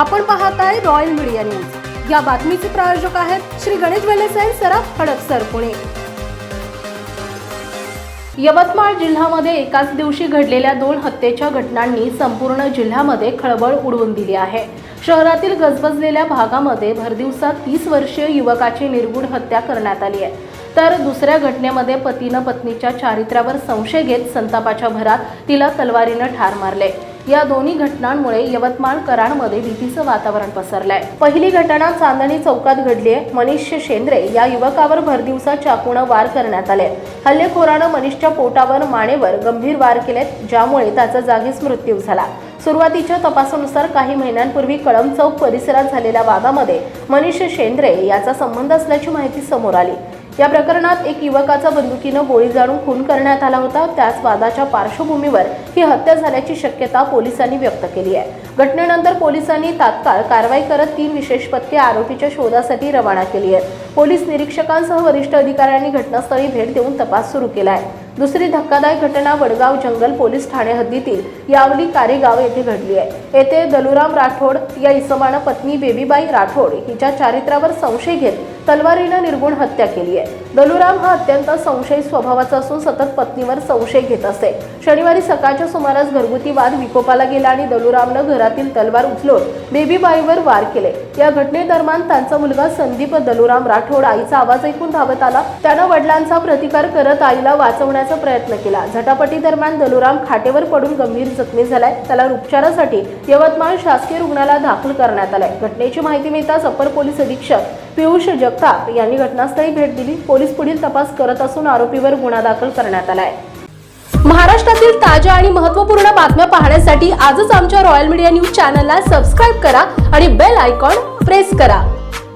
आपण पाहत आहे रॉयल मीडिया न्यूज या बातमीचे प्रायोजक आहेत श्री गणेश वेलेसाई सराफ हडपसर पुणे. यवतमाळ जिल्ह्यामध्ये एकाच दिवशी घडलेल्या दोन हत्येच्या घटनांनी संपूर्ण जिल्ह्यामध्ये खळबळ उडवून दिली आहे. शहरातील गजबजलेल्या भागामध्ये भरदिवसात तीस वर्षीय युवकाची निर्गुण हत्या करण्यात आली आहे. तर दुसऱ्या घटनेमध्ये पतीनं पत्नीच्या चारित्र्यावर संशय घेत संतापाच्या भरात तिला तलवारीनं ठार मारले. या दोन्ही घटनांमुळे यवतमाळ कराडमध्ये भीतीचं वातावरण पसरलंय. पहिली घटना चांदणी चौकात घडली आहे मनीष शेंद्रे या युवकावर भरदिवसा चाकूनं वार करण्यात आले. हल्लेखोरानं मनीषच्या पोटावर मानेवर गंभीर वार केलेत ज्यामुळे त्याचा जागीच मृत्यू झाला. सुरुवातीच्या तपासानुसार काही महिन्यांपूर्वी कळम चौक परिसरात झालेल्या वादामध्ये मनीष शेंद्रे याचा संबंध असल्याची माहिती समोर आली. या प्रकरणात एक युवकाचा बंदुकीनं गोळी जाळून खून करण्यात आला होता. त्याच वादाच्या पार्श्वभूमीवर ही हत्या झाल्याची शक्यता पोलिसांनी व्यक्त केली आहे. घटनेनंतर पोलिसांनी तात्काळ कारवाई करत तीन विशेष पथके आरोपीच्या शोधासाठी रवाना केली आहेत. पोलीस निरीक्षकांसह वरिष्ठ अधिकाऱ्यांनी घटनास्थळी भेट देऊन तपास सुरू केला आहे. दुसरी धक्कादायक घटना वडगाव जंगल पोलीस ठाणे हद्दीतील यावली कारेगाव येथे घडली आहे. येथे दलुराम राठोड या इसमानं पत्नी बेबीबाई राठोड हिच्या चारित्र्यावर संशय घेत तलवारीनं निर्गुण हत्या केली आहे. दलुराम हा अत्यंत संशयी स्वभावाचा असून सतत पत्नीवर संशय घेत असे शनिवारी सकाळच्या सुमारास घरगुती वाद विकोपाला गेला आणि दलुरामनं घरातील तलवार उचलून बेबीबाईवर वार केले. या घटनेदरम्यान त्यांचा मुलगा संदीप दलुराम राठोड आईचा आवाज ऐकून धावत आला. त्यानं वडिलांचा प्रतिकार करत आईला वाचवण्याचा प्रयत्न केला. झटापटी दरम्यान दलुराम खाटेवर पडून गंभीर जखमी झालाय. त्याला उपचारासाठी यवतमाळ शासकीय रुग्णालयात दाखल करण्यात आलाय. घटनेची माहिती मिळताच अपर पोलीस अधीक्षक पियुष जगताप यांनी घटनास्थळी भेट दिली. पोलीस पुढील तपास करत असून आरोपीवर गुन्हा दाखल करण्यात आलाय. महाराष्ट्रातील ताज्या आणि महत्त्वपूर्ण बातम्या पाहण्यासाठी आजच आमच्या रॉयल मीडिया न्यूज चॅनलला सबस्क्राईब करा आणि बेल आयकॉन प्रेस करा.